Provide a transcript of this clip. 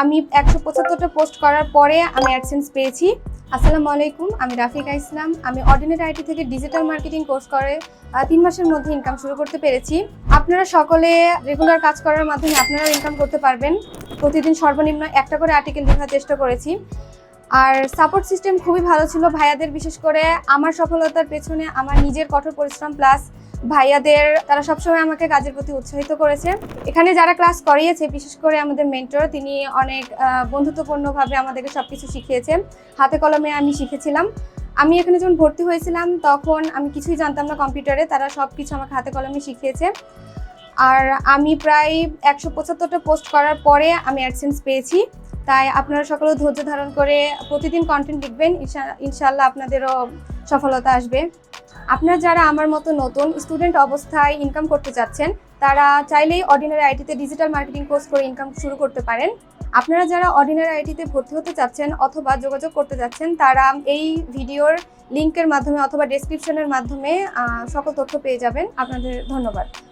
আমি একশো পঁচাত্তরটা পোস্ট করার পরে আমি অ্যাডসেন্স পেয়েছি। আসসালামু আলাইকুম, আমি রাফিকা ইসলাম। আমি অর্ডিনেট আইটি থেকে ডিজিটাল মার্কেটিং কোর্স করে তিন মাসের মধ্যে ইনকাম শুরু করতে পেরেছি। আপনারা সকলে রেগুলার কাজ করার মাধ্যমে আপনারাও ইনকাম করতে পারবেন। প্রতিদিন সর্বনিম্ন একটা করে আর্টিকেল লেখার চেষ্টা করেছি। আর সাপোর্ট সিস্টেম খুবই ভালো ছিল। ভাইয়াদের বিশেষ করে আমার সফলতার পেছনে আমার নিজের কঠোর পরিশ্রম প্লাস ভাইয়াদের, তারা সবসময় আমাকে কাজের প্রতি উৎসাহিত করেছে। এখানে যারা ক্লাস করিয়েছে, বিশেষ করে আমাদের মেন্টর তিনি অনেক বন্ধুত্বপূর্ণভাবে আমাদেরকে সব কিছু শিখিয়েছে হাতে কলমে আমি শিখেছিলাম। আমি এখানে যখন ভর্তি হয়েছিলাম, তখন আমি কিছুই জানতাম না কম্পিউটারে, তারা সব কিছু আমাকে হাতে কলমে শিখিয়েছে। আর আমি প্রায় একশো পঁচাত্তরটা পোস্ট করার পরে আমি অ্যাডসেন্স পেয়েছি। তাই আপনারা সকলে ধৈর্য ধারণ করে প্রতিদিন কন্টেন্ট লিখবেন ইনশা- ইনশাল্লাহ আপনাদেরও সফলতা আসবে। আপনারা যারা আমার মতো নতুন স্টুডেন্ট অবস্থায় ইনকাম করতে চাচ্ছেন তারা চাইলেই অর্ডিনারি আইটিতে ডিজিটাল মার্কেটিং কোর্স করে ইনকাম শুরু করতে পারেন। আপনারা যারা অর্ডিনারি আইটিতে ভর্তি হতে চাচ্ছেন অথবা যোগাযোগ করতে চাচ্ছেন তারা এই ভিডিওর লিঙ্কের মাধ্যমে অথবা ডেসক্রিপশনের মাধ্যমে সকল তথ্য পেয়ে যাবেন। আপনাদের ধন্যবাদ।